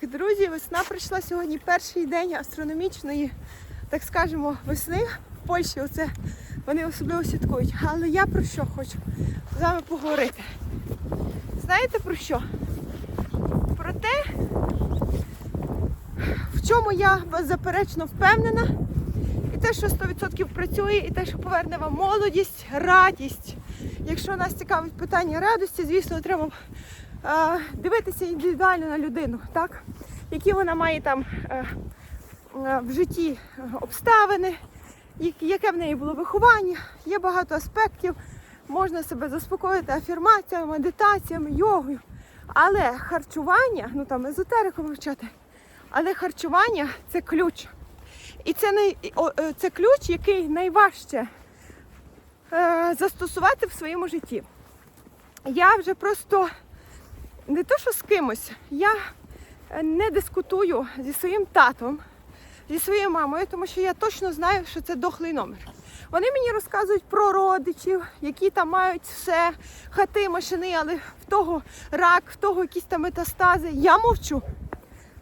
Так, друзі, весна прийшла сьогодні перший день астрономічної, так скажемо, весни в Польщі. Оце вони особливо святкують. Але я про що хочу з вами поговорити. Знаєте про що? Про те, в чому я беззаперечно впевнена, і те, що 100% працює, і те, що поверне вам молодість, радість. Якщо нас цікавить питання радості, звісно, треба дивитися індивідуально на людину, так? які вона має там е, е, в житті е, обставини, яке в неї було виховання. Є багато аспектів. Можна себе заспокоїти афірмаціями, медитаціями, йогою. Але харчування, ну там езотерику вивчати, але харчування це ключ. І це, най, це ключ, який найважче застосувати в своєму житті. Я вже просто не то, що з кимось, я е, не дискутую зі своїм татом, зі своєю мамою, тому що я точно знаю, що це дохлий номер. Вони мені розказують про родичів, які там мають все, хати, машини, але в того рак, в того якісь там метастази. Я мовчу.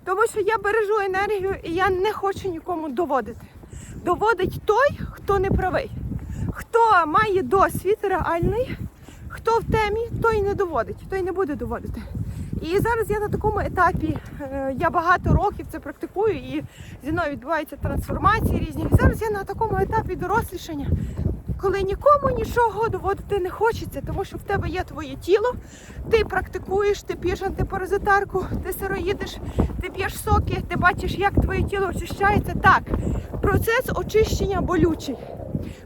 Тому що я бережу енергію і я не хочу нікому доводити. Доводить той, хто не правий. Хто має досвід реальний, хто в темі, той не доводить, той не буде доводити. І зараз я на такому етапі, е, я багато років це практикую, і зі мною відбуваються трансформації різні. І зараз я на такому етапі дорослішання, коли нікому нічого доводити не хочеться, тому що в тебе є твоє тіло, ти практикуєш, ти п'єш антипаразитарку, ти сироїдиш, ти п'єш соки, ти бачиш, як твоє тіло очищається. Так, процес очищення болючий,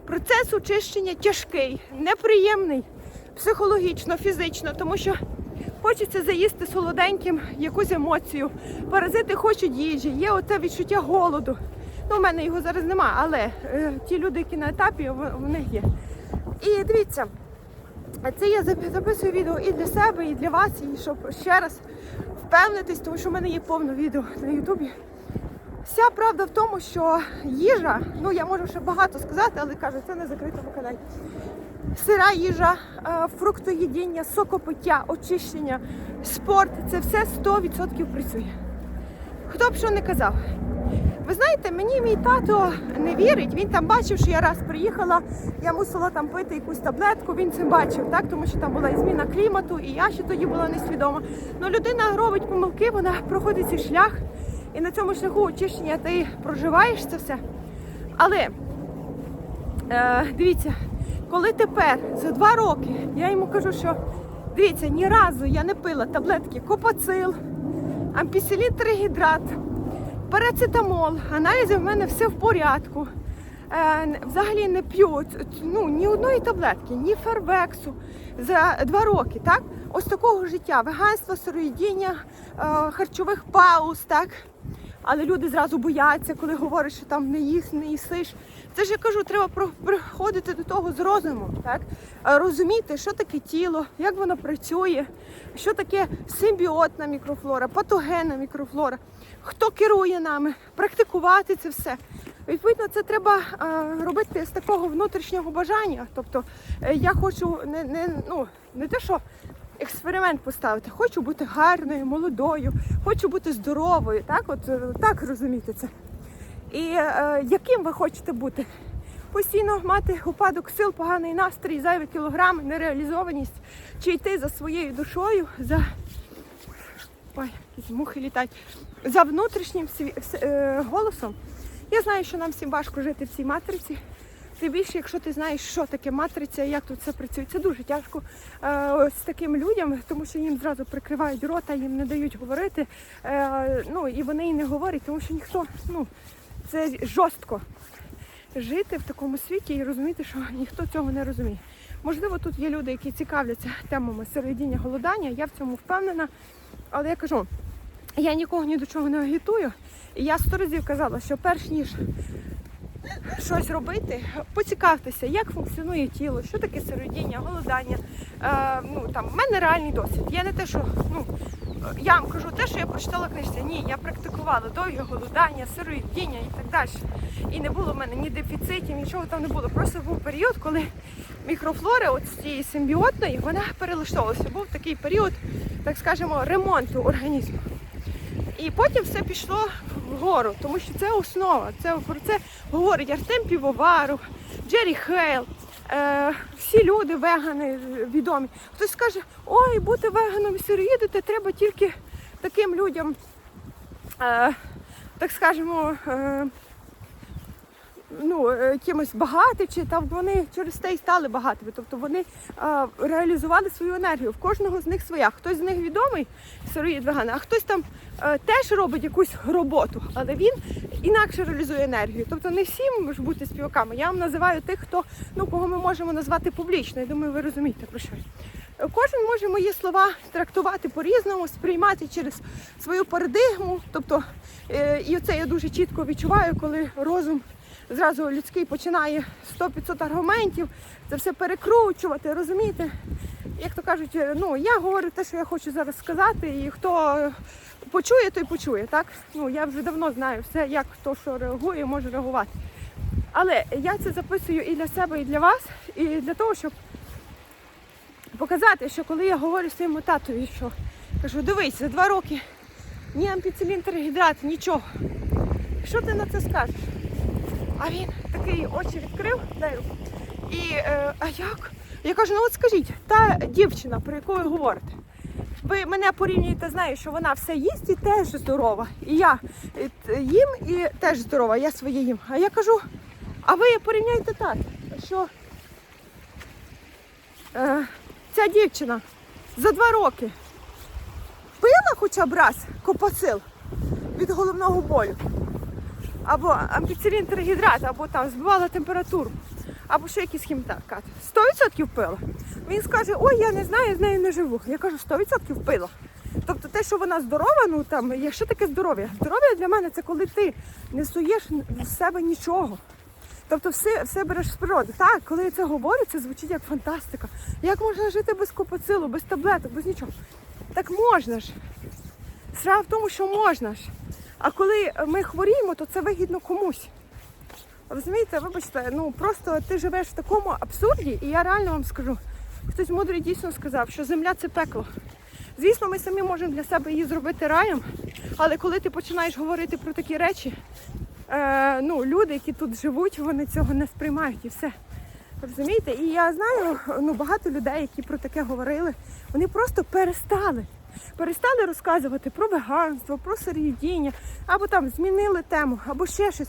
процес очищення тяжкий, неприємний, психологічно, фізично, тому що хочеться заїсти солоденьким якусь емоцію. Паразити хочуть їжі, є оце відчуття голоду. Ну, у мене його зараз нема, але е, ті люди, які на етапі, в- них є. І дивіться, це я записую відео і для себе, і для вас, і щоб ще раз впевнитись, тому що в мене є повно відео на Ютубі. Вся правда в тому, що їжа, ну я можу ще багато сказати, але кажу, це на закритому каналі. Сира їжа, е, фруктоїдіння, сокопиття, очищення, спорт це все 100% працює. Хто б що не казав. Ви знаєте, мені мій тато не вірить. Він там бачив, що я раз приїхала, я мусила там пити якусь таблетку. Він це бачив, так тому що там була і зміна клімату, і я ще тоді була несвідома. Ну людина робить помилки, вона проходить цей шлях, і на цьому шляху очищення ти проживаєш це все. Але е, дивіться, коли тепер за два роки я йому кажу, що дивіться, ні разу я не пила таблетки Копацил, ампісилін тригідрат, парацетамол, аналізи в мене все в порядку. Е, взагалі не п'ю ну, ні одної таблетки, ні фервексу за два роки. Так? Ось такого життя, веганство, сироїдіння, е, харчових пауз. Так? Але люди зразу бояться, коли говорять, що там не їсть, не їсиш. Це ж я кажу, треба приходити до того з розумом, так? Розуміти, що таке тіло, як воно працює, що таке симбіотна мікрофлора, патогенна мікрофлора, хто керує нами, практикувати це все. Відповідно, це треба робити з такого внутрішнього бажання. Тобто е, я хочу не, не, ну, не те, що експеримент поставити, хочу бути гарною, молодою, хочу бути здоровою. Так, от е, так розуміти це. І е, яким ви хочете бути? Постійно мати упадок сил, поганий настрій, зайві кілограми, нереалізованість, чи йти за своєю душою, за Ой, якісь мухи літають, за внутрішнім е, голосом. Я знаю, що нам всім важко жити в цій матриці. Тим більше, якщо ти знаєш, що таке матриця, як тут все працює, це дуже тяжко е, з таким людям, тому що їм зразу прикривають рота, їм не дають говорити. Е, ну і вони і не говорять, тому що ніхто, ну це жорстко жити в такому світі і розуміти, що ніхто цього не розуміє. Можливо, тут є люди, які цікавляться темами сироїдіння, голодання. Я в цьому впевнена. Але я кажу, я нікого ні до чого не агітую. І я сто разів казала, що перш ніж щось робити, поцікавтеся, як функціонує тіло, що таке сироїдіння, голодання. Е, ну, там, в мене реальний досвід. Я не те, що ну, я вам кажу те, що я прочитала книжці. Ні, я практикувала довге голодання, сироїдіння і так далі. І не було в мене ні дефіцитів, нічого там не було. Просто був період, коли мікрофлора, от з цієї симбіотної, вона перелаштовувалася. Був такий період, так скажемо, ремонту організму. І потім все пішло вгору, тому що це основа. Це про це говорить Артем Півоваров, Джері Хейл. Е, всі люди вегани відомі. Хтось скаже, ой, бути веганом і сироїдити треба тільки таким людям, е, так скажемо, е, ну, е, якимось багатим, чи там вони через те і стали багатими. Тобто вони е, реалізували свою енергію. В кожного з них своя. Хтось з них відомий, сироїд веган, а хтось там е, теж робить якусь роботу, але він інакше реалізує енергію. Тобто не всі можуть бути співаками. Я вам називаю тих, хто ну кого ми можемо назвати публічно. Я думаю, ви розумієте про що. Кожен може мої слова трактувати по-різному, сприймати через свою парадигму. Тобто, е, і це я дуже чітко відчуваю, коли розум зразу людський починає 100-500 аргументів, це все перекручувати, розумієте? Як то кажуть, е, ну я говорю те, що я хочу зараз сказати, і хто почує, той почує. Так? Ну я вже давно знаю все, як хто що реагує, може реагувати. Але я це записую і для себе, і для вас, і для того, щоб показати, що коли я говорю своєму татові, що кажу, дивись, за два роки ні ампіцилін гідрат, нічого. Що ти на це скажеш? А він такий очі відкрив, руку. І е, а як? Я кажу, ну от скажіть, та дівчина, про яку ви говорите, ви мене порівнюєте, знаю, що вона все їсть і теж здорова. І я е, їм і теж здорова, я своє їм. А я кажу, а ви порівняйте так, що е, ця дівчина за два роки пила хоча б раз копацил від головного болю або ампіцилін тригідрат, або там збивала температуру, або ще якийсь хімікат. 100% пила. Він скаже, ой, я не знаю, з нею не живу. Я кажу, 100% пила. Тобто те, що вона здорова, ну там, є що таке здоров'я? Здоров'я для мене це коли ти не суєш з себе нічого. Тобто все, все береш з природи. Так, коли я це говорю, це звучить як фантастика. Як можна жити без копоцилу, без таблеток, без нічого? Так можна ж. Справа в тому, що можна ж. А коли ми хворіємо, то це вигідно комусь. Розумієте, вибачте, ну просто ти живеш в такому абсурді, і я реально вам скажу, хтось мудрий дійсно сказав, що земля це пекло. Звісно, ми самі можемо для себе її зробити раєм, але коли ти починаєш говорити про такі речі, е, ну, люди, які тут живуть, вони цього не сприймають і все. Розумієте? І я знаю ну, багато людей, які про таке говорили, вони просто перестали. Перестали розказувати про веганство, про сироїдіння, або там змінили тему, або ще щось.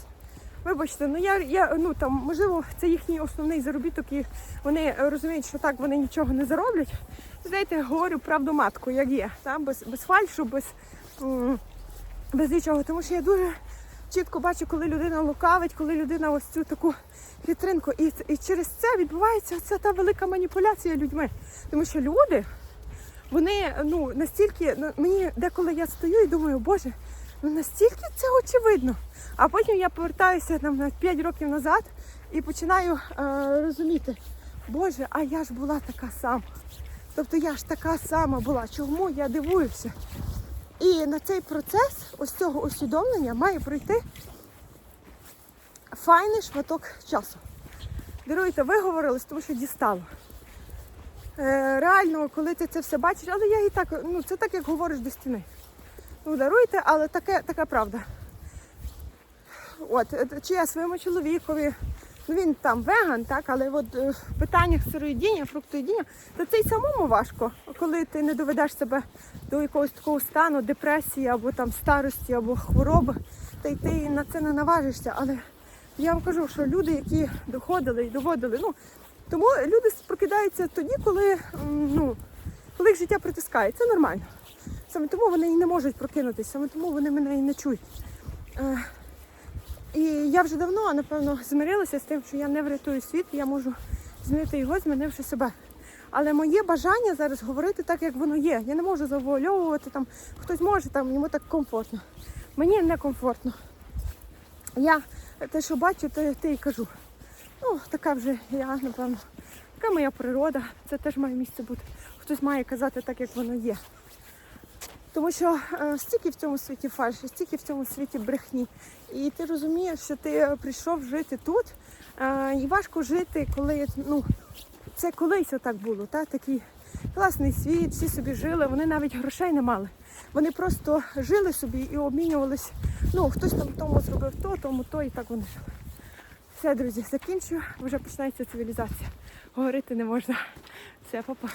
Вибачте, ну я, я ну там можливо це їхній основний заробіток, і вони розуміють, що так вони нічого не зароблять. Знаєте, говорю правду матку, як є, там, без, без фальшу, без, без нічого. Тому що я дуже чітко бачу, коли людина лукавить, коли людина ось цю таку хитринку. І, і через це відбувається ця та велика маніпуляція людьми. Тому що люди, вони ну настільки, ну, мені деколи я стою і думаю, боже, ну настільки це очевидно. А потім я повертаюся там на 5 років назад і починаю е, розуміти, боже, а я ж була така сама. Тобто я ж така сама була. Чому я дивуюся? І на цей процес ось цього усвідомлення має пройти файний шматок часу. Даруйте, виговорились, тому що дістало. Е, реально, коли ти це все бачиш, але я і так, ну це так, як говориш до стіни. Ну, даруйте, але таке, така правда. От, е, чи я своєму чоловікові, ну він там веган, так, але от е, в питаннях сироїдіння, фруктоїдіння, то це й самому важко, коли ти не доведеш себе до якогось такого стану, депресії або там старості, або хвороби, та й ти на це не наважишся. Але я вам кажу, що люди, які доходили і доводили, ну тому люди прокидаються тоді, коли, ну, коли їх життя притискає. Це нормально. Саме тому вони і не можуть прокинутися, саме тому вони мене і не чують. Е, і я вже давно, напевно, змирилася з тим, що я не врятую світ, я можу змінити його, змінивши себе. Але моє бажання зараз говорити так, як воно є. Я не можу завуальовувати там, хтось може, там йому так комфортно. Мені не комфортно. Я те, що бачу, те, те і кажу. Ну, така вже я, напевно, така моя природа, це теж має місце бути. Хтось має казати так, як воно є. Тому що е, стільки в цьому світі фальші, стільки в цьому світі брехні. І ти розумієш, що ти прийшов жити тут. Е, і важко жити, коли ну, це колись отак було. Та? Такий класний світ, всі собі жили, вони навіть грошей не мали. Вони просто жили собі і обмінювалися. Ну, хтось там тому зробив то, тому то, і так вони жили. Все, друзі, закінчую. Вже починається цивілізація. Говорити не можна. Все, папа.